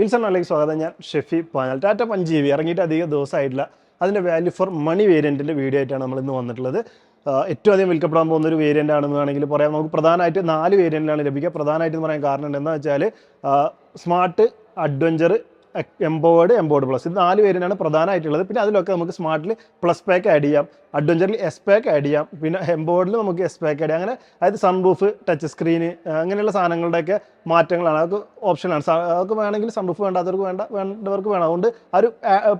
Wilson അല്ലെങ്കിൽ സ്വാഗതം. ഞാൻ Shefi panel Tata punch G B ഇറങ്ങിയിട്ട് അധികം ദിവസമായിട്ടില്ല. അതിന്റെ വാല്യൂ ഫോർ മണി വേരിയന്റിന്റെ വീഡിയോ ആയിട്ടാണ് നമ്മൾ ഇന്ന് വന്നിട്ടുള്ളത്. ഏറ്റവും അധികം വിൽക്കപ്പെടാൻ പോകുന്ന ഒരു വേരിയന്റ് ആണെന്ന് വേണമെങ്കിൽ പറയാം. നമുക്ക് പ്രധാനമായിട്ട് നാല് വേരിയന്റിലാണ് ലഭിക്കുക. പ്രധാനമായിട്ട് പറയാൻ കാരണം എന്താണെന്ന് വെച്ചാൽ smart adventure empowered empowered plus ഇത് നാല് പേരിനാണ് പ്രധാനമായിട്ടുള്ളത്. പിന്നെ അതിലൊക്കെ നമുക്ക് സ്മാർട്ടിൽ പ്ലസ് പാക്ക് ആഡ് ചെയ്യാം. അഡ്വഞ്ചറിൽ എസ് പാക്ക് ആഡ് ചെയ്യാം. പിന്നെ എംബോർഡിൽ നമുക്ക് എസ് പാക്ക് ആഡ് ചെയ്യാം. അങ്ങനെ അതായത് സൺറൂഫ് ടച്ച് സ്ക്രീന് അങ്ങനെയുള്ള സാധനങ്ങളുടെയൊക്കെ മാറ്റങ്ങളാണ്. അതൊക്കെ ഓപ്ഷനാണ് അതൊക്കെ വേണമെങ്കിൽ സൺറൂഫ് വേണ്ടാത്തവർക്ക് വേണ്ട വേണ്ടവർക്ക് വേണം. അതുകൊണ്ട് ആ ഒരു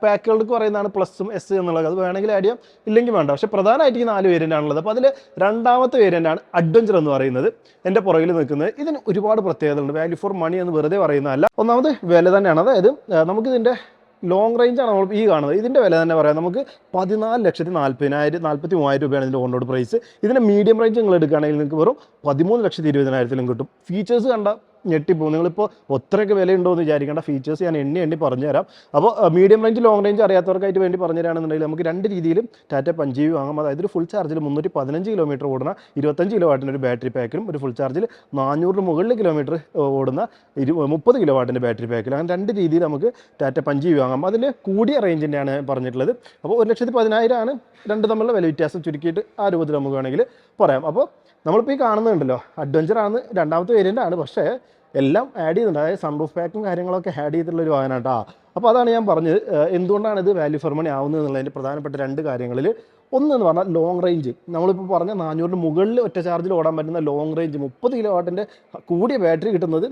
പാക്കുകൾക്ക് പറയുന്നതാണ് പ്ലസും എസ് എന്നുള്ളത്. അത് വേണമെങ്കിൽ ആഡ് ചെയ്യാം ഇല്ലെങ്കിൽ വേണ്ട. പക്ഷേ പ്രധാനമായിട്ട് ഈ നാല് വേരിയന്റ് ആണുള്ളത്. അപ്പോൾ അതിൽ രണ്ടാമത്തെ വേരിയന്റ് ആണ് അഡ്വഞ്ചർ എന്ന് പറയുന്നത്. എന്റെ പുറകിൽ നിൽക്കുന്നത്. ഇതിന് ഒരുപാട് പ്രത്യേകതകളുണ്ട്. വാല്യൂ ഫോർ മണി എന്ന് വെറുതെ പറയുന്നതല്ല. ഒന്നാമത് വില തന്നെയാണ്. അതായത് നമുക്കിതിന്റെ ലോങ് റേഞ്ച് ആണ് നമ്മൾ ഈ കാണുന്നത്. ഇതിന്റെ വില തന്നെ പറയാം. നമുക്ക് പതിനാല് ലക്ഷത്തി നാൽപ്പതിനായിരം നാൽപ്പത്തി മൂവായിരം രൂപയാണ് ഇതിന്റെ ഓൺ റോഡ് പ്രൈസ് ഇതിന്റെ മീഡിയം റേഞ്ച് നിങ്ങൾ എടുക്കുകയാണെങ്കിൽ നിങ്ങൾക്ക് വെറും പതിമൂന്ന് ലക്ഷത്തി ഇരുപതിനായിരത്തിലും കിട്ടും. ഫീച്ചേഴ്സ് കണ്ട ഞെട്ടിപ്പോകും. നിങ്ങളിപ്പോൾ ഒത്രയൊക്കെ വിലയുണ്ടോ എന്ന് വിചാരിക്കേണ്ട. ഫീച്ചേഴ്സ് ഞാൻ എണ്ണി എണ്ണി പറഞ്ഞുതരാം. അപ്പോൾ മീഡിയം റേഞ്ച് ലോങ് റേഞ്ച് അറിയാത്തവർക്കായിട്ട് വേണ്ടി പറഞ്ഞുതരാണെന്നുണ്ടെങ്കിൽ നമുക്ക് രണ്ട് രീതിയിലും ടാറ്റ പഞ്ചീവി വാങ്ങാം. അതായത് ഒരു ഫുൾ ചാർജിൽ മുന്നൂറ്റി പതിനഞ്ച് കിലോമീറ്റർ ഓടുന്ന ഇരുപത്തഞ്ച് കിലോ വാട്ടിന്റെ ഒരു ബാറ്ററി പാക്കിലും ഒരു ഫുൾ ചാർജിൽ നാനൂറിന് മുകളിൽ കിലോമീറ്റർ ഓടുന്ന ഇരു മുപ്പത് കിലോ വാട്ടിന്റെ ബാറ്ററി പാക്കിൽ അങ്ങനെ രണ്ട് രീതിയിൽ നമുക്ക് ടാറ്റ പഞ്ചീവി വാങ്ങാം. അതിൽ കൂടിയ റേഞ്ചിന്റെയാണ് പറഞ്ഞിട്ടുള്ളത്. അപ്പോൾ ഒരു ലക്ഷത്തി പതിനായിരമാണ് രണ്ട് തമ്മിലുള്ള വില വ്യത്യാസം ചുരുക്കിയിട്ട് ആ രൂപത്തിൽ നമുക്ക് വേണമെങ്കിൽ പറയാം. അപ്പോൾ നമ്മളിപ്പോൾ ഈ കാണുന്നുണ്ടല്ലോ. അഡ്വഞ്ചർ ആണ് രണ്ടാമത്തെ വേരിയന്റ് ആണ്. പക്ഷേ എല്ലാം ആഡ് ചെയ്യുന്നുണ്ട് അതായത് സൺറൂഫ് പാക്കും കാര്യങ്ങളൊക്കെ ആഡ് ചെയ്തിട്ടുള്ള ഒരു വാഹനം കേട്ടോ. അപ്പോൾ അതാണ് ഞാൻ പറഞ്ഞത്. എന്തുകൊണ്ടാണ് ഇത് വാല്യൂ ഫോർ മണി ആവുന്നത് എന്നുള്ളതിന്റെ പ്രധാനപ്പെട്ട രണ്ട് കാര്യങ്ങളിൽ. ഒന്ന് എന്ന് പറഞ്ഞാൽ ലോങ് റേഞ്ച് നമ്മളിപ്പോൾ പറഞ്ഞ നാനൂറിന് മുകളിൽ ഒറ്റ ചാർജിൽ ഓടാൻ പറ്റുന്ന ലോങ് റേഞ്ച് മുപ്പത് കിലോ വാട്ടിന്റെ കൂടിയ ബാറ്ററി കിട്ടുന്നത്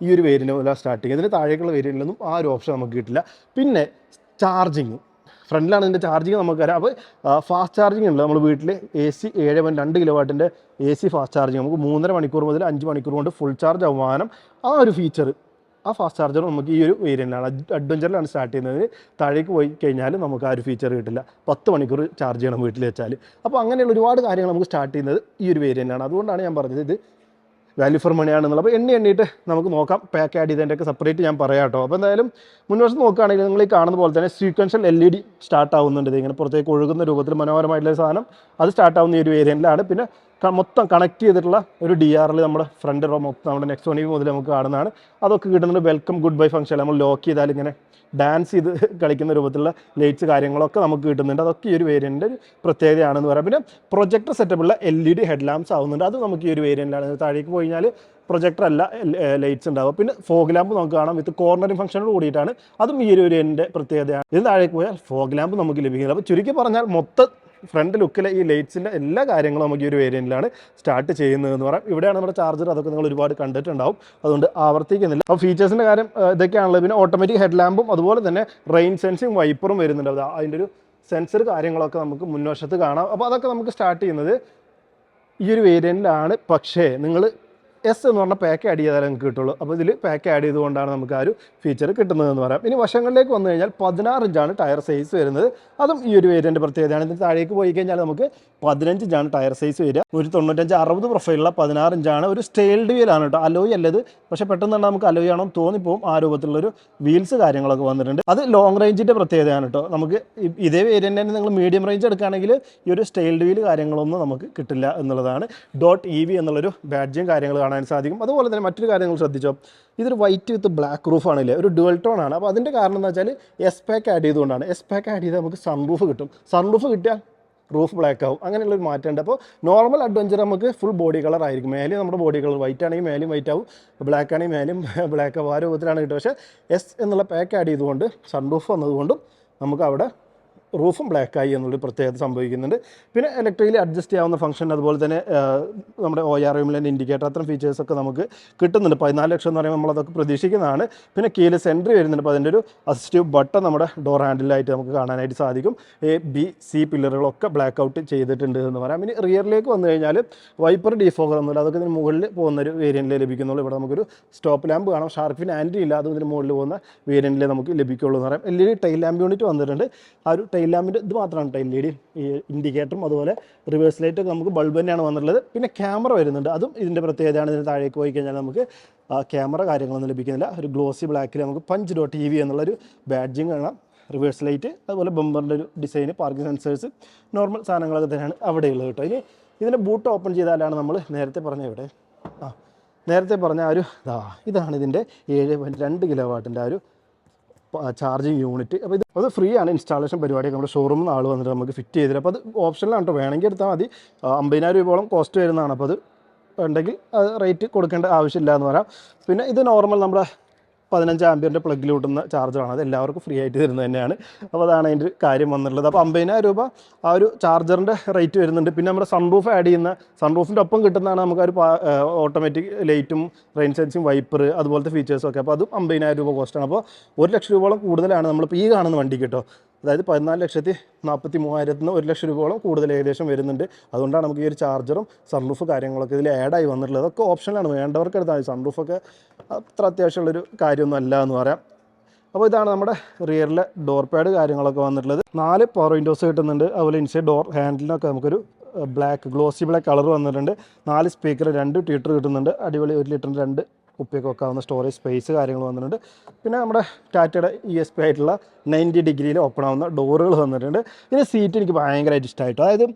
ഈ ഒരു വേരിയന്റ് സ്റ്റാർട്ടിങ് ഇതിന് താഴേക്കുള്ള വേരിയന്റിലൊന്നും ആ ഒരു ഓപ്ഷൻ നമുക്ക് കിട്ടില്ല. പിന്നെ ചാർജിങ് ഫ്രണ്ടിലാണ് ഇതിന്റെ ചാർജിങ് നമുക്ക് തരാം അപ്പോൾ ഫാസ്റ്റ് ചാർജിങ് ഉണ്ട്. നമ്മൾ വീട്ടിൽ എ സി ഏഴ് പോയിന്റ് രണ്ട് കിലോ വാട്ടിന്റെ എ സി ഫാസ്റ്റ് ചാർജിങ് നമുക്ക് മൂന്നര മണിക്കൂർ മുതൽ അഞ്ച് മണിക്കൂർ കൊണ്ട് ഫുൾ ചാർജ് ആവാനും ആ ഒരു ഫീച്ചർ ആ ഫാസ്റ്റ് ചാർജർ നമുക്ക് ഈ ഒരു വേരിയന്റാണ് അഡ്വഞ്ചറിലാണ് സ്റ്റാർട്ട് ചെയ്യുന്നത്. താഴേക്ക് പോയി കഴിഞ്ഞാൽ നമുക്ക് ആ ഒരു ഫീച്ചർ കിട്ടില്ല. പത്ത് മണിക്കൂർ ചാർജ് ചെയ്യണം വീട്ടിൽ വെച്ചാൽ അപ്പോൾ അങ്ങനെയുള്ള ഒരുപാട് കാര്യങ്ങൾ നമുക്ക് സ്റ്റാർട്ട് ചെയ്യുന്നത് ഈ ഒരു വേരിയന്റാണ് അതുകൊണ്ടാണ് ഞാൻ പറഞ്ഞത് ഇത് വാല്യൂ ഫോർ മണിയാണെന്നുള്ളത് അപ്പോൾ എണ്ണി എണ്ണിയിട്ട് നമുക്ക് നോക്കാം. പാക്ക് ആഡ് ചെയ്തതിന്റെയൊക്കെ സെപ്പറേറ്റ് ഞാൻ പറയാം കേട്ടോ. അപ്പോൾ എന്തായാലും മുൻവശത്ത് നോക്കുകയാണെങ്കിൽ നിങ്ങൾ ഈ കാണുന്ന പോലെ തന്നെ sequential L E D start ആവുന്നുണ്ട്. ഇങ്ങനെ പുറത്തേക്ക് ഒഴുകുന്ന രൂപത്തിൽ മനോഹരമായിട്ടുള്ള സാധനം. അത് സ്റ്റാർട്ട് ആവുന്ന ഈ ഒരു വേരിയന്റിലാണ് പിന്നെ മൊത്തം കണക്ട് ചെയ്തിട്ടുള്ള ഒരു ഡി ആറിൽ നമ്മുടെ ഫ്രണ്ട് റോ മൊത്തം നമ്മുടെ നെക്സ്റ്റ് വണി മുതൽ നമുക്ക് കാണുന്നതാണ്. അതൊക്കെ കിട്ടുന്ന വെൽക്കം ഗുഡ് ബൈ ഫംഗ്ഷൻ നമ്മൾ ലോക്ക് ചെയ്താൽ ഇങ്ങനെ ഡാൻസ് ചെയ്ത് കളിക്കുന്ന രൂപത്തിലുള്ള ലൈറ്റ്സ് കാര്യങ്ങളൊക്കെ നമുക്ക് കിട്ടുന്നുണ്ട്. അതൊക്കെ ഈ ഒരു വേരിയന്റെ ഒരു പ്രത്യേകതയാണെന്ന് പറയാം. പിന്നെ projector സെറ്റപ്പുള്ള L E D head lamps ആവുന്നുണ്ട്. അത് നമുക്ക് ഈ ഒരു വേരിയന്റിലാണ് താഴേക്ക് പോയി കഴിഞ്ഞാൽ പ്രൊജക്ടർ അല്ല ലൈറ്റ്സ് ഉണ്ടാവും. പിന്നെ ഫോഗ് ലാമ്പ് നമുക്ക് കാണാം വിത്ത് കോർണറിംഗ് ഫംഗ്ഷനോട് കൂടിയിട്ടാണ്. അതും ഈ ഒരു വേരിയന്റെ പ്രത്യേകതയാണ്. ഇത് താഴേക്ക് പോയാൽ ഫോഗ് ലാമ്പ് നമുക്ക് ലഭിക്കുന്നത്. അപ്പോൾ ചുരുക്കി പറഞ്ഞാൽ മൊത്തം ഫ്രണ്ട് ലുക്കിലെ ഈ ലൈറ്റ്സിന്റെ എല്ലാ കാര്യങ്ങളും നമുക്ക് ഈ ഒരു വേരിയന്റിലാണ് സ്റ്റാർട്ട് ചെയ്യുന്നതെന്ന് പറയാം. ഇവിടെയാണ് നമ്മുടെ ചാർജർ അതൊക്കെ നിങ്ങൾ ഒരുപാട് കണ്ടിട്ടുണ്ടാവും. അതുകൊണ്ട് ആവർത്തിക്കുന്നില്ല. അപ്പോൾ ഫീച്ചേഴ്സിന്റെ കാര്യം ഇതൊക്കെയാണല്ലോ. പിന്നെ ഓട്ടോമാറ്റിക് ഹെഡ് ലാമ്പും അതുപോലെ തന്നെ റെയിൻ സെൻസിങ് വൈപ്പറും വരുന്നുണ്ട്. അത് അതിന്റെ ഒരു സെൻസർ കാര്യങ്ങളൊക്കെ നമുക്ക് മുൻവശത്ത് കാണാം. അപ്പോൾ അതൊക്കെ നമുക്ക് സ്റ്റാർട്ട് ചെയ്യുന്നത് ഈ ഒരു വേരിയന്റിലാണ്. പക്ഷേ നിങ്ങൾ എസ് എന്ന് പറഞ്ഞ പാക്ക് ആഡ് ചെയ്താലേ നമുക്ക് കിട്ടുള്ളൂ. അപ്പോൾ ഇതിൽ പാക്ക് ആഡ് ചെയ്തുകൊണ്ടാണ് നമുക്ക് ആ ഒരു ഫീച്ചർ കിട്ടുന്നതെന്ന് പറയാം. ഇനി വശങ്ങളിലേക്ക് വന്നു കഴിഞ്ഞാൽ പതിനാറ് ഇഞ്ചാണ് ടയർ സൈസ് വരുന്നത്. അതും ഈ ഒരു വേരിയന്റ് പ്രത്യേകതയാണ്. ഇതിന് താഴേക്ക് പോയി കഴിഞ്ഞാൽ നമുക്ക് പതിനഞ്ച് ഇഞ്ചാണ് ടയർ സൈസ് വരിക. ഒരു തൊണ്ണൂറ്റഞ്ച് അറുപത് പ്രൊഫൈലുള്ള പതിനാറ് ഇഞ്ചാണ് ഒരു സ്റ്റെയിൽഡ് വീലാണ് കേട്ടോ. അലോയ് അല്ലത്. പക്ഷേ പെട്ടെന്ന് തന്നെ നമുക്ക് അലോയ് ആണോ തോന്നിപ്പോവും. ആ രൂപത്തിലുള്ളൊരു വീൽസ് കാര്യങ്ങളൊക്കെ വന്നിട്ടുണ്ട്. അത് ലോങ് റേഞ്ചിന്റെ പ്രത്യേകതയാണ് കേട്ടോ. നമുക്ക് ഇതേ വേരിയന്റ് തന്നെ നിങ്ങൾ മീഡിയം റേഞ്ച് എടുക്കുകയാണെങ്കിൽ ഈ ഒരു സ്റ്റെയിൽഡ് വീൽ കാര്യങ്ങളൊന്നും നമുക്ക് കിട്ടില്ല എന്നുള്ളതാണ്. ഡോട്ട് ഇ വി എന്നുള്ളൊരു ബാഡ്ജും കാര്യങ്ങൾ കാണാൻ സാധിക്കും. അതുപോലെ തന്നെ മറ്റൊരു കാര്യം നിങ്ങൾ ശ്രദ്ധിച്ചോ ഇതൊരു വൈറ്റ് വിത്ത് ബ്ലാക്ക് റൂഫ് ആണല്ലേ? ഒരു ഡുവൽ ടോൺ ആണ്. അപ്പോൾ അതിന്റെ കാരണം എന്ന് വെച്ചാൽ എസ് പാക്ക് ആഡ് ചെയ്തുകൊണ്ടാണ്. എസ് പാക്ക് ആഡ് ചെയ്താൽ നമുക്ക് സൺ റൂഫ് കിട്ടും. സൺ റൂഫ് കിട്ടിയാൽ റൂഫ് ബ്ലാക്ക് ആവും. അങ്ങനെയുള്ള ഒരു മാറ്റമുണ്ട്. അപ്പോൾ നോർമൽ അഡ്വഞ്ചർ നമുക്ക് ഫുൾ ബോഡി കളർ ആയിരിക്കും. മേലെ നമ്മുടെ ബോഡി കളർ വൈറ്റ് ആണെങ്കിൽ മേലും വൈറ്റ് ആവും. ബ്ലാക്ക് ആണെങ്കിൽ മേലും ബ്ലാക്ക് ആവും. ആ രൂപത്തിലാണ് കിട്ടുക. പക്ഷേ എസ് എന്നുള്ള പാക്ക് ആഡ് ചെയ്തുകൊണ്ട് സൺ റൂഫ് വന്നതുകൊണ്ടും നമുക്ക് അവിടെ റൂഫും ബ്ലാക്ക് ആയി എന്നുള്ളൊരു പ്രത്യേകത സംഭവിക്കുന്നുണ്ട്. പിന്നെ ഇലക്ട്രിക്കലി അഡ്ജസ്റ്റ് ചെയ്യാവുന്ന ഫംഗ്ഷൻ അതുപോലെ തന്നെ നമ്മുടെ ഒ ആർ എമ്മിലെ ഇൻഡിക്കേറ്റർ അത്തരം ഫീച്ചേഴ്സൊക്കെ നമുക്ക് കിട്ടുന്നുണ്ട്. പതിനാല് ലക്ഷം എന്ന് പറയുമ്പോൾ നമ്മളതൊക്കെ പ്രതീക്ഷിക്കുന്നതാണ്. പിന്നെ കീഴിൽ സെന്റർ വരുന്നുണ്ട്. അപ്പോൾ അതിന്റെ ഒരു അസിസ്റ്റീവ് ബട്ടൺ നമ്മുടെ ഡോർ ഹാൻഡിലായിട്ട് നമുക്ക് കാണാനായിട്ട് സാധിക്കും. എ ബി സി പില്ലറുകളൊക്കെ ബ്ലാക്ക് ഔട്ട് ചെയ്തിട്ടുണ്ട് എന്ന് പറയാം. ഇനി റിയറിലേക്ക് വന്നു കഴിഞ്ഞാൽ വൈപ്പർ ഡിഫോഗർ ഒന്നുമില്ല അതൊക്കെ ഇതിന് മുകളിൽ പോകുന്ന ഒരു വേരിയന്റിലേ ലഭിക്കുന്നുള്ളൂ. ഇവിടെ നമുക്കൊരു സ്റ്റോപ്പ് ലാമ്പ് കാണാം. ഷാർപ്പിന് ആന്റി ഇല്ല. അതും ഇതിന് മുകളിൽ പോകുന്ന വേരിയന്റിലേ നമുക്ക് ലഭിക്കുള്ളൂ എന്ന് പറയാം. L E D tail lamp unit വന്നിട്ടുണ്ട്. ആ ഒരു ടൈൽ ലാമ്പിന്റെ ഇത് മാത്രമാണ് ടൈൽ ലീഡ് ഈ ഇൻഡിക്കേറ്ററും അതുപോലെ റിവേഴ്സ് ലൈറ്റ് നമുക്ക് ബൾബ് തന്നെയാണ് വന്നിട്ടുള്ളത്. പിന്നെ ക്യാമറ വരുന്നുണ്ട്. അതും ഇതിന്റെ പ്രത്യേകതയാണ്. ഇതിന് താഴേക്ക് പോയി കഴിഞ്ഞാൽ നമുക്ക് ക്യാമറ കാര്യങ്ങളൊന്നും ലഭിക്കുന്നില്ല. ഒരു ഗ്ലോസി ബ്ലാക്കിൽ നമുക്ക് പഞ്ച് ഡോട്ട് ടി വി എന്നുള്ളൊരു ബാഡ്ജിങ് കാണാം. റിവേഴ്സ് ലൈറ്റ് അതുപോലെ ബമ്പറിന്റെ ഒരു ഡിസൈന് പാർക്കിംഗ് സെൻസേഴ്സ് നോർമൽ സാധനങ്ങളൊക്കെ തന്നെയാണ് അവിടെയുള്ളത് കേട്ടോ. ഇനി ഇതിന്റെ ബൂട്ട് ഓപ്പൺ ചെയ്താലാണ് നമ്മൾ നേരത്തെ പറഞ്ഞ ഇവിടെ ആ നേരത്തെ പറഞ്ഞ ആ ഒരു ഇതാ ഇതാണ് ഇതിന്റെ ഏഴ് പോയിന്റ് രണ്ട് കിലോ വാട്ടിന്റെ ആ ഒരു ചാർജിങ് യൂണിറ്റ് അപ്പോൾ ഇത് അത് ഫ്രീ ആണ് ഇൻസ്റ്റാളേഷൻ പരിപാടി നമ്മുടെ ഷോറൂമിൽ നിന്ന് ആൾ വന്നിട്ട് നമുക്ക് ഫിറ്റ് ചെയ്തിട്ട് അപ്പോൾ അത് ഓപ്ഷനിലാണ് കേട്ടോ വേണമെങ്കിൽ എടുത്താൽ മതി. അമ്പതിനായിരം രൂപയോളം കോസ്റ്റ് വരുന്നതാണ്. അപ്പോൾ അത് ഉണ്ടെങ്കിൽ റേറ്റ് കൊടുക്കേണ്ട ആവശ്യമില്ല എന്ന് പറയാം. പിന്നെ ഇത് നോർമൽ നമ്മുടെ പതിനഞ്ച് ആംബിയറിന്റെ പ്ലഗിൽ വിട്ടുന്ന ചാർജറാണ്. അത് എല്ലാവർക്കും ഫ്രീ ആയിട്ട് തരുന്നത് തന്നെയാണ്. അപ്പോൾ അതാണ് അതിന്റെ കാര്യം വന്നിട്ടുള്ളത്. അപ്പോൾ അമ്പതിനായിരം രൂപ ആ ഒരു ചാർജറിന്റെ റേറ്റ് വരുന്നുണ്ട്. പിന്നെ നമ്മുടെ സൺറൂഫ് ആഡ് ചെയ്യുന്ന സൺറൂഫിന്റെ ഒപ്പം കിട്ടുന്നതാണ് നമുക്ക് ഒരു ഓട്ടോമാറ്റിക് ലൈറ്റും റെയിൻ സെൻസിങ് വൈപ്പർ അതുപോലത്തെ ഫീച്ചേഴ്സും ഒക്കെ. അപ്പോൾ അതും അമ്പതിനായിരം രൂപ കോസ്റ്റാണ് അപ്പോൾ ഒരു ലക്ഷം രൂപയോളം കൂടുതലാണ് നമ്മളിപ്പോൾ ഈ കാണുന്ന വണ്ടിക്ക് കേട്ടോ. അതായത് പതിനാല് ലക്ഷത്തി നാൽപ്പത്തി മൂവായിരത്തിന് ഒരു ലക്ഷം രൂപയോളം കൂടുതൽ ഏകദേശം വരുന്നുണ്ട്. അതുകൊണ്ടാണ് നമുക്ക് ഈ ഒരു ചാർജറും സൺറൂഫ് കാര്യങ്ങളൊക്കെ ഇതിൽ ആഡായി വന്നിട്ടുള്ളത്. അതൊക്കെ ഓപ്ഷനാണ് വേണ്ടവർക്ക് എടുത്താൽ മതി. സൺറൂഫൊക്കെ അത്ര അത്യാവശ്യമുള്ളൊരു കാര്യമൊന്നും അല്ല എന്ന് പറയാം. അപ്പോൾ ഇതാണ് നമ്മുടെ റിയറിലെ ഡോർ പാഡ് കാര്യങ്ങളൊക്കെ വന്നിട്ടുള്ളത്. നാല് പവർ വിൻഡോസ് കിട്ടുന്നുണ്ട്. അതുപോലെ ഇൻസൈഡ് ഡോർ ഹാൻഡിലിനൊക്കെ നമുക്കൊരു ബ്ലാക്ക് ഗ്ലോസി ബ്ലാക്ക് കളർ വന്നിട്ടുണ്ട്. നാല് സ്പീക്കർ രണ്ട് ട്വീറ്റർ കിട്ടുന്നുണ്ട്. അടിപൊളി ഒരു ലിറ്ററിന് രണ്ട് കുപ്പിയൊക്കെ വെക്കാവുന്ന സ്റ്റോറേജ് സ്പേസ് കാര്യങ്ങൾ വന്നിട്ടുണ്ട്. പിന്നെ നമ്മുടെ ടാറ്റയുടെ ഇ എസ് പി ആയിട്ടുള്ള നയന്റി ഡിഗ്രിയിൽ ഓപ്പൺ ആവുന്ന ഡോറുകൾ വന്നിട്ടുണ്ട്. പിന്നെ സീറ്റ് എനിക്ക് ഭയങ്കരമായിട്ട് ഇഷ്ടമായിട്ടോ അതായത്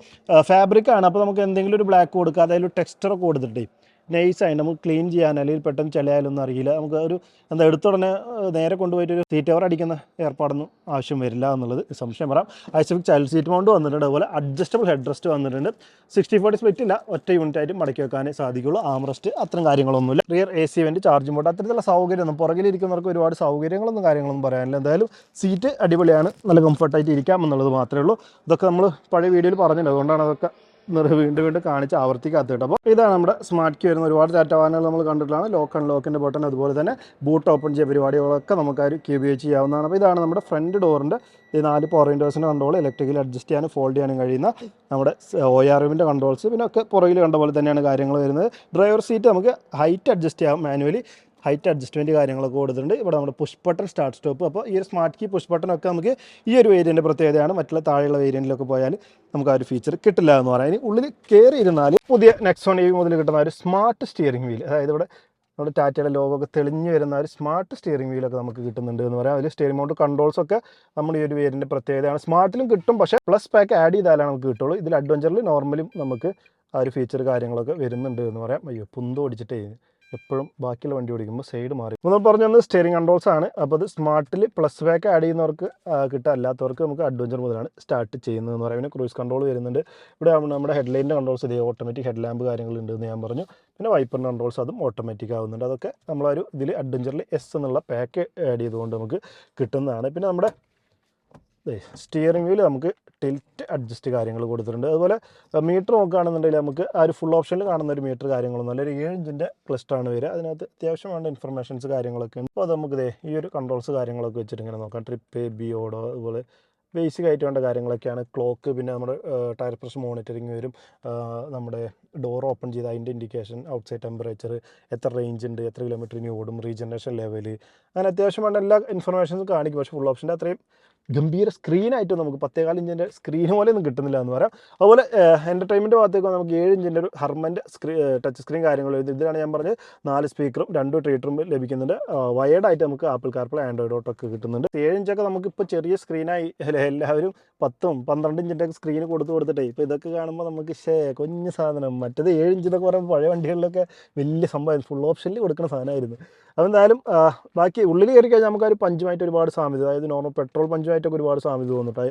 ഫാബ്രിക്കാണ് അപ്പോൾ നമുക്ക് എന്തെങ്കിലും ഒരു ബ്ലാക്ക് കൊടുക്കുക അതായത് ടെക്സ്ചറൊക്കെ കൊടുത്തിട്ടേ നൈസായി. നമുക്ക് ക്ലീൻ ചെയ്യാൻ അല്ലെങ്കിൽ പെട്ടെന്ന് ചിലയാലൊന്നും അറിയില്ല. നമുക്ക് ഒരു എന്താ എടുത്തുടനെ നേരെ കൊണ്ടുപോയിട്ട് ഒരു സീറ്റ് കവർ അടിക്കുന്ന ഏർപ്പാടൊന്നും ആവശ്യം വരില്ല എന്നുള്ളത് സംശയം പറയാം. ഐസഫിക് ചൈൽഡ് സീറ്റ് മൗണ്ട് വന്നിട്ടുണ്ട്. അതുപോലെ അഡ്ജസ്റ്റബിൾ ഹെഡ് റെസ്റ്റ് വന്നിട്ടുണ്ട്. സിക്സ്റ്റി ഫോർട്ടി സ്പ്ലിറ്റ് ഇല്ല. ഒറ്റ യൂണിറ്റ് ആയിട്ട് മടക്കി വെക്കാനേ സാധിക്കുള്ളൂ. ആംറസ്റ്റ് അത്തരം കാര്യങ്ങളൊന്നുമില്ല. റിയർ എ സി വേണ്ടി ചാർജ് ബോർഡ് അത്തരത്തിലുള്ള സൗകര്യമൊന്നും പുറകിലിരിക്കുന്നവർക്ക് ഒരുപാട് സൗകര്യങ്ങളൊന്നും കാര്യങ്ങളൊന്നും പറയാനില്ല. എന്തായാലും സീറ്റ് അടിപൊളിയാണ്. നല്ല കംഫർട്ടായിട്ട് ഇരിക്കാം എന്നുള്ളത് മാത്രമേ ഉള്ളൂ. ഇതൊക്കെ നമ്മൾ പഴയ വീഡിയോയിൽ പറഞ്ഞിട്ടുണ്ട്. അതുകൊണ്ടാണ് അതൊക്കെ നിർ- വീണ്ടും വീണ്ടും കാണിച്ച് ആവർത്തിക്കാത്ത കേട്ടോ. അപ്പോൾ ഇതാണ് നമ്മുടെ സ്മാർട്ട് ക്യൂ വരുന്ന ഒരുപാട് ടാറ്റ വാഹനങ്ങൾ നമ്മൾ കണ്ടിട്ടുള്ളതാണ്. ലോക്ക് ആൻഡ് ലോക്കിന്റെ ബട്ടൺ അതുപോലെ തന്നെ ബൂട്ട് ഓപ്പൺ ചെയ്യുക പരിപാടികളൊക്കെ നമുക്ക് ആ ഒരു ക്യൂ ഉപയോഗിച്ച് ചെയ്യാവുന്നതാണ്. അപ്പോൾ ഇതാണ് നമ്മുടെ ഫ്രണ്ട് ഡോറിന്റെ ഈ നാല് പവർ വിൻഡോസിന്റെ കൺട്രോൾ ഇലക്ട്രിക്കൽ അഡ്ജസ്റ്റ് ചെയ്യാനും ഫോൾഡ് ചെയ്യാനും കഴിയുന്ന നമ്മുടെ ഒ ആർ എമ്മിന്റെ കൺട്രോൾസ് പിന്നെ ഒക്കെ പുറകിൽ കണ്ട പോലെ തന്നെയാണ് കാര്യങ്ങൾ വരുന്നത്. ഡ്രൈവർ സീറ്റ് നമുക്ക് ഹൈറ്റ് അഡ്ജസ്റ്റ് ചെയ്യാം മാനുവലി ഹൈറ്റ് അഡ്ജസ്റ്റ്മെന്റ് കാര്യങ്ങളൊക്കെ കൊടുത്തിട്ടുണ്ട്. ഇവിടെ നമ്മുടെ പുഷ് ബട്ടൺ സ്റ്റാർട്ട് സ്റ്റോപ്പ് അപ്പോൾ ഈ ഒരു സ്മാർട്ട് കീ പുഷ് ബട്ടണൊക്കെ നമുക്ക് ഈ ഒരു വേരിയന്റെ പ്രത്യേകതയാണ്. മറ്റുള്ള താഴെയുള്ള വേരിയന്റിലൊക്കെ പോയാൽ നമുക്ക് ആ ഒരു ഫീച്ചർ കിട്ടില്ല എന്ന് പറയാം. ഇനി ഉള്ളിൽ കയറി ഇരുന്നാൽ പുതിയ നെക്സോൺ ഈ മുതൽ കിട്ടുന്ന ഒരു സ്മാർട്ട് സ്റ്റിയറിംഗ് വീൽ അതായത് ഇവിടെ നമ്മുടെ ടാറ്റയുടെ ലോഗോ തെളിഞ്ഞു വരുന്ന ഒരു സ്മാർട്ട് സ്റ്റിയറിംഗ് വീലൊക്കെ നമുക്ക് കിട്ടുന്നുണ്ട് എന്ന് പറയാം. അതിൽ സ്റ്റിയറിംഗ് മൗണ്ട് കൺട്രോൾസ് ഒക്കെ നമ്മുടെ ഈ ഒരു വേരിന്റെ പ്രത്യേകതയാണ്. സ്മാർട്ടിലും കിട്ടും പക്ഷേ പ്ലസ് പാക്ക് ആഡ് ചെയ്താലാണ് നമുക്ക് കിട്ടുള്ളൂ. ഇതിൽ അഡ്വഞ്ചറിൽ നോർമലും നമുക്ക് ആ ഒരു ഫീച്ചർ കാര്യങ്ങളൊക്കെ വരുന്നുണ്ട് എന്ന് പറയാം. അയ്യോ പുന്ത് ഓടിച്ചിട്ടേ. എപ്പോഴും ബാക്കിയുള്ള വണ്ടി ഓടിക്കുമ്പോൾ സൈഡ് മാറി. നമ്മൾ പറഞ്ഞു വന്നത് സ്റ്റിയറിംഗ് കൺട്രോൾസ് ആണ്. അപ്പോൾ അത് സ്മാർട്ടിൽ പ്ലസ് ബാക്ക് ആഡ് ചെയ്യുന്നവർക്ക് കിട്ടുക. അല്ലാത്തവർക്ക് നമുക്ക് അഡ്വഞ്ചർ മുതലാണ് സ്റ്റാർട്ട് ചെയ്യുന്നത് എന്ന് പറയുന്നത് ക്രൂസ് കൺട്രോൾ വരുന്നുണ്ട്. ഇവിടെ നമ്മുടെ ഹെഡ്ലൈന്റെ കൺട്രോൾസ് ഇതേ ഓട്ടോമാറ്റിക് ഹെഡ് ലാമ്പ് കാര്യങ്ങളുണ്ട് എന്ന് ഞാൻ പറഞ്ഞു. പിന്നെ വൈപ്പറിന്റെ കൺട്രോൾസ് അതും ഓട്ടോമാറ്റിക് ആവുന്നുണ്ട്. അതൊക്കെ നമ്മളൊരു ഇതിൽ അഡ്വഞ്ചറിൽ എസ് എന്നുള്ള പാക്ക് ആഡ് ചെയ്തുകൊണ്ട് നമുക്ക് കിട്ടുന്നതാണ്. പിന്നെ നമ്മുടെ സ്റ്റിയറിംഗ് വീൽ നമുക്ക് ടിൽറ്റ് അഡ്ജസ്റ്റ് കാര്യങ്ങൾ കൊടുത്തിട്ടുണ്ട്. അതുപോലെ മീറ്റർ നോക്കുകയാണെന്നുണ്ടെങ്കിൽ നമുക്ക് ആ ഒരു ഫുൾ ഓപ്ഷനിൽ കാണുന്ന ഒരു മീറ്റർ കാര്യങ്ങളൊന്നും അല്ല. ഒരു ഏഴ് ഇഞ്ചിന്റെ ക്ലസ്റ്ററാണ് വരിക. അതിനകത്ത് അത്യാവശ്യം വേണ്ട ഇൻഫർമേഷൻസ് കാര്യങ്ങളൊക്കെ ഉണ്ട്. അപ്പോൾ നമുക്ക് ഇതേ ഈ ഒരു കൺട്രോൾസ് കാര്യങ്ങളൊക്കെ വെച്ചിട്ട് ഇങ്ങനെ നോക്കാം. ട്രിപ്പ് ബി അതുപോലെ ബേസിക് ആയിട്ട് വേണ്ട കാര്യങ്ങളൊക്കെയാണ്. ക്ലോക്ക് പിന്നെ നമ്മുടെ ടയർ പ്രഷർ മോണിറ്ററിങ് വരും. നമ്മുടെ ഡോർ ഓപ്പൺ ചെയ്ത് അതിന്റെ ഇൻഡിക്കേഷൻ ഔട്ട്സൈഡ് ടെമ്പറേച്ചർ എത്ര റേഞ്ച് ഉണ്ട് എത്ര കിലോമീറ്റർ ഇനി ഓടും റീജനറേഷൻ ലെവൽ അങ്ങനെ അത്യാവശ്യം വേണ്ട എല്ലാ ഇൻഫർമേഷൻസും കാണിക്കും. പക്ഷേ ഫുൾ ഓപ്ഷന്റെ അത്രയും ഗംഭീര സ്ക്രീനായിട്ട് നമുക്ക് പത്തേകാൽ ഇഞ്ചിന്റെ സ്ക്രീൻ പോലെ ഒന്നും കിട്ടുന്നില്ല എന്ന് പറയാം. അതുപോലെ എന്റർടൈൻമെന്റ് ഭാഗത്തേക്ക് നമുക്ക് ഏഴ് ഇഞ്ചിന്റെ ഒരു ഹർമന്റെ സ്ക്രീ ടച്ച് സ്ക്രീൻ കാര്യങ്ങൾ ഇത് ഇതിലാണ് ഞാൻ പറഞ്ഞത്. നാല് സ്പീക്കറും രണ്ട് ട്രീറ്ററും ലഭിക്കുന്നുണ്ട്. വയേർഡായിട്ട് നമുക്ക് ആപ്പിൾ കാർപ്പിൾ ആൻഡ്രോയിഡ് ഓട്ടോ ഒക്കെ കിട്ടുന്നുണ്ട്. ഏഴ് ഇഞ്ചൊക്കെ നമുക്കിപ്പോൾ ചെറിയ സ്ക്രീനായി എല്ലാവരും പത്തും പന്ത്രണ്ട് ഇഞ്ചിന്റെ സ്ക്രീൻ കൊടുത്ത് കൊടുത്തിട്ടേ ഇപ്പോൾ ഇതൊക്കെ കാണുമ്പോൾ നമുക്ക് ശേ കുഞ്ഞ് സാധനം. മറ്റേത് ഏഴ് ഇഞ്ചിന്നൊക്കെ പറയുമ്പോൾ പഴയ വണ്ടികളിലൊക്കെ വലിയ സംഭവം ഫുൾ ഓപ്ഷനിൽ കൊടുക്കുന്ന സാധനമായിരുന്നു. ആ, ബാക്കി ഉള്ളിൽ കയറി കഴിഞ്ഞാൽ നമുക്ക് ഒരു പഞ്ചുമായിട്ട് ഒരുപാട് സാമ്യത അതായത് നോർമൽ പെട്രോൾ പഞ്ചുമായിട്ടൊക്കെ ഒരുപാട് സാമ്യത തോന്നിട്ട്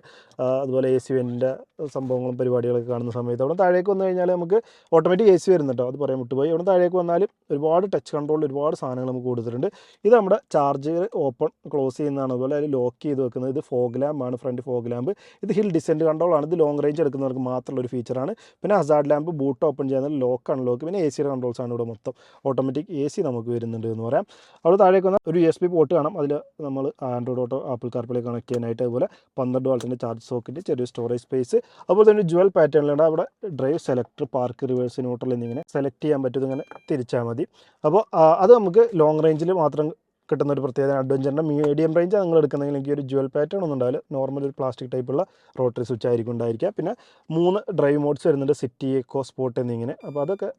അതുപോലെ എ സി വെന്റെ സംഭവങ്ങളും പരിപാടികളൊക്കെ കാണുന്ന സമയത്ത് അവിടെ താഴേക്ക് വന്നു കഴിഞ്ഞാൽ നമുക്ക് ഓട്ടോമാറ്റിക് എ സി വരുന്നുണ്ടോ. അത് പറയാൻ വിട്ടുപോയി. അവിടെ താഴേക്ക് വന്നാലും ഒരുപാട് ടച്ച് കൺട്രോൾ ഒരുപാട് സാധനങ്ങൾ നമുക്ക് കൊടുത്തിട്ടുണ്ട്. ഇത് നമ്മുടെ ചാർജർ ഓപ്പൺ ക്ലോസ് ചെയ്യുന്നതാണ്. അതുപോലെ അതിൽ ലോക്ക് ചെയ്ത് വെക്കുന്നത് ഇത് ഫോഗ് ലാമ്പാണ് ഫ്രണ്ട് ഫോഗ് ലാമ്പ് ഇത് ഹിൽ ഡിസെന്റ് കൺട്രോളാണ് ഇത് ലോങ് റേഞ്ച് എടുക്കുന്നവർക്ക് മാത്രമുള്ള ഒരു ഫീച്ചറാണ് പിന്നെ ഹസാർഡ് ലാമ്പ് ബൂട്ട് ഓപ്പൺ ചെയ്യുന്നത് ലോക്ക് അൺലോക്ക് പിന്നെ എ സിയുടെ ആണ് ഇവിടെ മൊത്തം. ഓട്ടോമാറ്റിക് എ സി നമുക്ക് വരുന്നുണ്ട് എന്ന് പറയാം. അവിടെ താഴേക്ക് ഒരു എസ് ബി പോർട്ട് കാണാം. അതിൽ നമ്മൾ ആൻഡ്രോയിഡ് ഓട്ടോ ആപ്പിൾ കാർപ്പിളെ കണക്ട് ചെയ്യാനായിട്ട് അതുപോലെ പന്ത്രണ്ട് വാൾട്ടിന്റെ ചാർജ് സോക്കറ്റ് ചെറിയ സ്റ്റോറേജ് സ്പേസ് അതുപോലെ തന്നെ ജുവൽ പാറ്റേണിലാണ് അവിടെ drive selector park reverse neutral എന്നിങ്ങനെ സെലക്ട് ചെയ്യാൻ പറ്റും. ഇങ്ങനെ തിരിച്ചാൽ മതി. അപ്പോൾ അത് നമുക്ക് ലോങ് റേഞ്ചിൽ മാത്രം കിട്ടുന്ന ഒരു പ്രത്യേകത അഡ്വഞ്ചറിന്റെ മീഡിയം റേഞ്ച് നിങ്ങൾ എടുക്കുന്നെങ്കിൽ എനിക്ക് ഒരു ജുവൽ പാറ്റേൺ ഒന്നും ഉണ്ടാവില്ല. നോർമൽ ഒരു പ്ലാസ്റ്റിക് ടൈപ്പുള്ള റോട്ടറി സ്വിച്ച് ആയിരിക്കും ഉണ്ടായിരിക്കുക. പിന്നെ മൂന്ന് ഡ്രൈവ് മോഡ്സ് വരുന്നുണ്ട്. സിറ്റി എക്കോ സ്പോട്ട് എന്നിങ്ങനെ. അപ്പോൾ അതൊക്കെ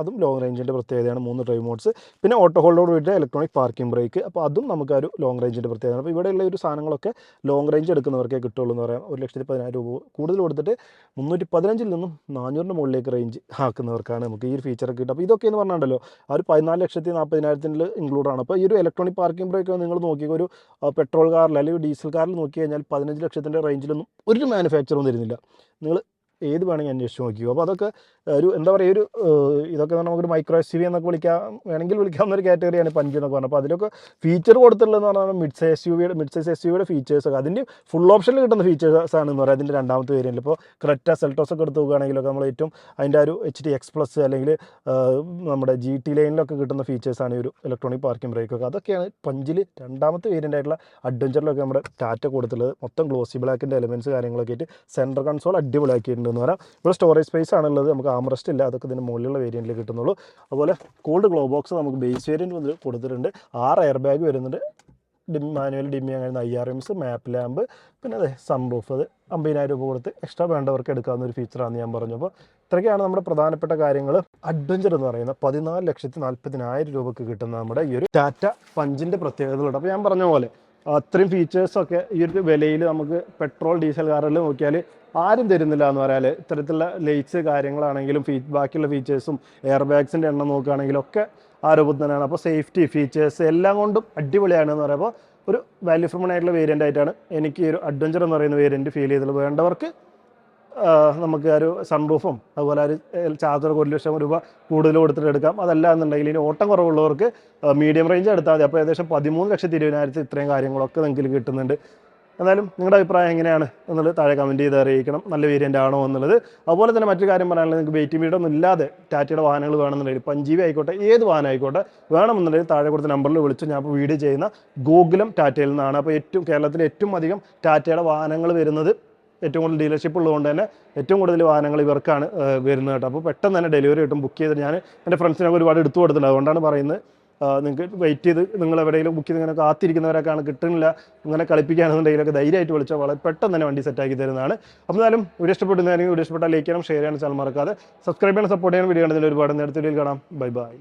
അതും ലോങ് റേഞ്ചിന്റെ പ്രത്യേകതയാണ് മൂന്ന് ഡ്രൈവ് മോഡ്സ് പിന്നെ ഓട്ടോ ഹോൾഡോട് കൂടിയിട്ട് ഇലക്ട്രോണിക് പാർക്കിംഗ് ബ്രേക്ക് അപ്പോൾ അതും നമുക്ക് ആ ഒരു ലോങ് റേഞ്ചിന്റെ പ്രത്യേകതയാണ്. അപ്പോൾ ഇവിടെയുള്ള ഒരു സാധനങ്ങളൊക്കെ ലോങ് റേഞ്ച് എടുക്കുന്നവർക്കേ കിട്ടുള്ളൂ എന്ന് പറയാം. ഒരു ലക്ഷത്തി പതിനായിരം രൂപ കൂടുതൽ കൊടുത്തിട്ട് മുന്നൂറ്റി പതിനഞ്ചിൽ നിന്നും നാനൂറിന്റെ മുകളിലേക്ക് റേഞ്ച് ആക്കുന്നവർക്കാണ് നമുക്ക് ഈ ഒരു ഫീച്ചറൊക്കെ കിട്ടും അപ്പോൾ ഇതൊക്കെ എന്ന് പറഞ്ഞാണ്ടല്ലോ ആ ഒരു പതിനാല് ലക്ഷത്തി നാൽപ്പതിനായിരത്തിന്റെ ഇൻക്ലൂഡാണ് അപ്പോൾ ഈ ഒരു ഇലക്ട്രോണിക് പാർക്കിംഗ് ബ്രേക്ക് നിങ്ങൾ നോക്കിയ ഒരു പെട്രോൾ കാറിൽ അല്ലെങ്കിൽ ഡീസൽ കാറിൽ നോക്കി കഴിഞ്ഞാൽ പതിനഞ്ച് ലക്ഷത്തിന്റെ റേഞ്ചിലൊന്നും ഒരു മാനുഫാക്ചറും തരുന്നില്ല. നിങ്ങൾ ഏത് വേണമെങ്കിൽ അന്വേഷിച്ച് നോക്കിയോ അപ്പോൾ അതൊക്കെ ഒരു എന്താ പറയുക ഒരു ഇതൊക്കെ നമുക്കൊരു മൈക്രോ എസ് വി എന്നൊക്കെ വിളിക്കാം വേണമെങ്കിൽ വിളിക്കാവുന്ന ഒരു കാറ്റഗറിയാണ് പഞ്ച് എന്നൊക്കെ പറഞ്ഞത്. അപ്പോൾ അതിലൊക്കെ ഫീച്ചർ കൊടുത്തിട്ടുള്ളതെന്ന് പറഞ്ഞാൽ മിഡ് സൈസ് യു വിയുടെ മിഡ് സൈസ് എസ് യു വിയുടെ ഫീച്ചേഴ്സൊക്കെ അതിന്റെ ഫുൾ ഓപ്ഷനിൽ കിട്ടുന്ന ഫീച്ചേഴ്സ് ആണ് എന്ന് പറയുന്നത് അതിന്റെ രണ്ടാമത്തെ വേരിയന്റ് ഇപ്പോൾ ക്രെറ്റ സെൽട്ടോസ് ഒക്കെ എടുത്ത് നോക്കുകയാണെങ്കിലൊക്കെ നമ്മൾ ഏറ്റവും അതിന്റെ ഒരു എച്ച് ഡി എക്സ് പ്ലസ് അല്ലെങ്കിൽ നമ്മുടെ ജി ടി ലൈനിലൊക്കെ കിട്ടുന്ന ഫീച്ചേഴ്സാണ് ഈ ഒരു ഇലക്ട്രോണിക് പാർക്കിംഗ് ബ്രേക്കൊക്കെ അതൊക്കെയാണ് പഞ്ചിൽ രണ്ടാമത്തെ വേരിയന്റ് ആയിട്ടുള്ള അഡ്വഞ്ചറിലൊക്കെ നമ്മുടെ ടാറ്റ കൊടുത്തുള്ളത് മൊത്തം ഗ്ലോസി ബ്ലാക്കിന്റെ എലമെന്റ്സ് കാര്യങ്ങളൊക്കെ ആയിട്ട് സെന്റർ കൺസോൾ അടിപൊളിയാക്കിയിട്ടുണ്ട് എന്ന് പറയാം ഇവിടെ സ്റ്റോറേജ് സ്പേസ് ആണുള്ളത്. നമുക്ക് ആംറസ്റ്റ് ഇല്ല. അതൊക്കെ ഇതിന് മുകളിലുള്ള വേരിയന്റിൽ കിട്ടുന്നുള്ളൂ. അതുപോലെ കോൾഡ് ഗ്ലോ ബോക്സ് നമുക്ക് ബേസ് വേരിയന്റ് കൊടുത്തിട്ടുണ്ട്. ആറ് എയർ ബാഗ് വരുന്നുണ്ട്. ഡിം മാനുവൽ ഡിമ്മി അങ്ങനെ ഐ ആർ എംസ് മാപ്പ് ലാമ്പ് പിന്നെ അതെ സൺറൂഫ് അത് അമ്പതിനായിരം രൂപ കൊടുത്ത് എക്സ്ട്രാ വേണ്ടവർക്ക് എടുക്കാവുന്ന ഒരു ഫീച്ചറാണെന്ന് ഞാൻ പറഞ്ഞു അപ്പോൾ ഇത്രയൊക്കെയാണ് നമ്മുടെ പ്രധാനപ്പെട്ട കാര്യങ്ങൾ അഡ്വഞ്ചർ എന്ന് പറയുന്ന പതിനാല് ലക്ഷത്തി നാൽപ്പതിനായിരം രൂപക്ക് കിട്ടുന്ന നമ്മുടെ ഈ ഒരു ടാറ്റ പഞ്ചിന്റെ പ്രത്യേകതകളുണ്ട് അപ്പോൾ ഞാൻ പറഞ്ഞ പോലെ അത്രയും ഫീച്ചേഴ്സൊക്കെ ഈ ഒരു വിലയിൽ നമുക്ക് പെട്രോൾ ഡീസൽ കാറുകളിൽ നോക്കിയാൽ ആരും തരുന്നില്ല എന്ന് പറയാൽ ഇത്തരത്തിലുള്ള ലൈറ്റ്സ് കാര്യങ്ങളാണെങ്കിലും ഫീ ബാക്കിയുള്ള ഫീച്ചേഴ്സും എയർ ബാഗ്സിന്റെ എണ്ണം നോക്കുകയാണെങ്കിലും ഒക്കെ ആ തന്നെയാണ്. അപ്പോൾ സേഫ്റ്റി ഫീച്ചേഴ്സ് എല്ലാം കൊണ്ടും അടിപൊളിയാണ് എന്ന് പറയുമ്പോൾ ഒരു വാല്യൂ ഫോർ മണി ആയിട്ടുള്ള വേരിയന്റ് ആയിട്ടാണ് എനിക്ക് ഈ ഒരു അഡ്വഞ്ചർ എന്ന് പറയുന്ന വേരിയന്റ് ഫീൽ ചെയ്തത് വേണ്ടവർക്ക് നമുക്ക് ഒരു സൺറൂഫും അതുപോലെ ഒരു ചാർജർ ഒരു ലക്ഷം രൂപ കൂടുതൽ കൊടുത്തിട്ട് എടുക്കാം. അതല്ല എന്നുണ്ടെങ്കിൽ ഇനി ഓട്ടം കുറവുള്ളവർക്ക് മീഡിയം റേഞ്ച് എടുത്താൽ മതി. അപ്പോൾ ഏകദേശം പതിമൂന്ന് ലക്ഷത്തി ഇരുപതിനായിരത്തി ഇത്രയും കാര്യങ്ങളൊക്കെ നിങ്ങൾക്ക് കിട്ടുന്നുണ്ട്. എന്നാലും നിങ്ങളുടെ അഭിപ്രായം എങ്ങനെയാണ് എന്നുള്ളത് താഴെ കമന്റ് ചെയ്ത് അറിയിക്കണം. നല്ല വേരിയന്റ് ആണോ എന്നുള്ളത്. അതുപോലെ തന്നെ മറ്റൊരു കാര്യം പറയാനുള്ളത് നിങ്ങൾക്ക് വെയിറ്റിംഗ് പീരീഡ് ഒന്നും ഇല്ലാതെ ടാറ്റയുടെ വാഹനങ്ങൾ വേണമെന്നുണ്ടെങ്കിൽ പഞ്ചീവി ആയിക്കോട്ടെ ഏത് വാഹനം ആയിക്കോട്ടെ വേണമെന്നുണ്ടെങ്കിൽ താഴെ കൊടുത്ത നമ്പറിൽ വിളിച്ച് ഞാൻ ഇപ്പോൾ വീഡിയോ ചെയ്യുന്ന ഗോകുലം ടാറ്റയിൽ നിന്നാണ്. അപ്പോൾ ഏറ്റവും കേരളത്തിൽ ഏറ്റവും അധികം ടാറ്റയുടെ വാഹനങ്ങൾ വരുന്നത് ഏറ്റവും കൂടുതൽ ഡീലർഷിപ്പ് ഉള്ളതുകൊണ്ട് തന്നെ ഏറ്റവും കൂടുതൽ വാഹനങ്ങൾ ഇവർക്കാണ് വരുന്നത് കേട്ടോ. അപ്പോൾ പെട്ടെന്ന് തന്നെ ഡെലിവറി കിട്ടും ബുക്ക് ചെയ്തിട്ട് ഞാൻ എന്റെ ഫ്രണ്ട്സിനൊക്കെ ഒരുപാട് എടുത്തു കൊടുത്തിട്ടുണ്ട്. അതുകൊണ്ടാണ് പറയുന്നത് നിങ്ങൾക്ക് വെയിറ്റ് ചെയ്ത് നിങ്ങൾ എവിടെയെങ്കിലും ബുക്ക് ചെയ്ത് ഇങ്ങനെ കാത്തിരിക്കുന്നവരൊക്കെയാണ് കിട്ടുന്നില്ല ഇങ്ങനെ കളിപ്പിക്കുകയാണെന്നുണ്ടെങ്കിലൊക്കെ ധൈര്യമായിട്ട് വിളിച്ചാൽ വളരെ പെട്ടെന്ന് തന്നെ വണ്ടി സെറ്റാക്കി തരുന്നതാണ്. അപ്പോൾ എന്നാലും വീഡിയോ ഇഷ്ടപ്പെടുന്നതാണെങ്കിൽ വീഡിയോ ഇഷ്ടപ്പെട്ടാൽ ലൈക്ക് ചെയ്യണം ഷെയർ ചെയ്യണം ചാനൽ മറക്കാതെ സബ്സ്ക്രൈബ് ചെയ്യണം സപ്പോർട്ട് ചെയ്യണം വീഡിയോ കണ്ടതിൽ ഒരുപാട് നേരത്തെ കാണാം. Bye bye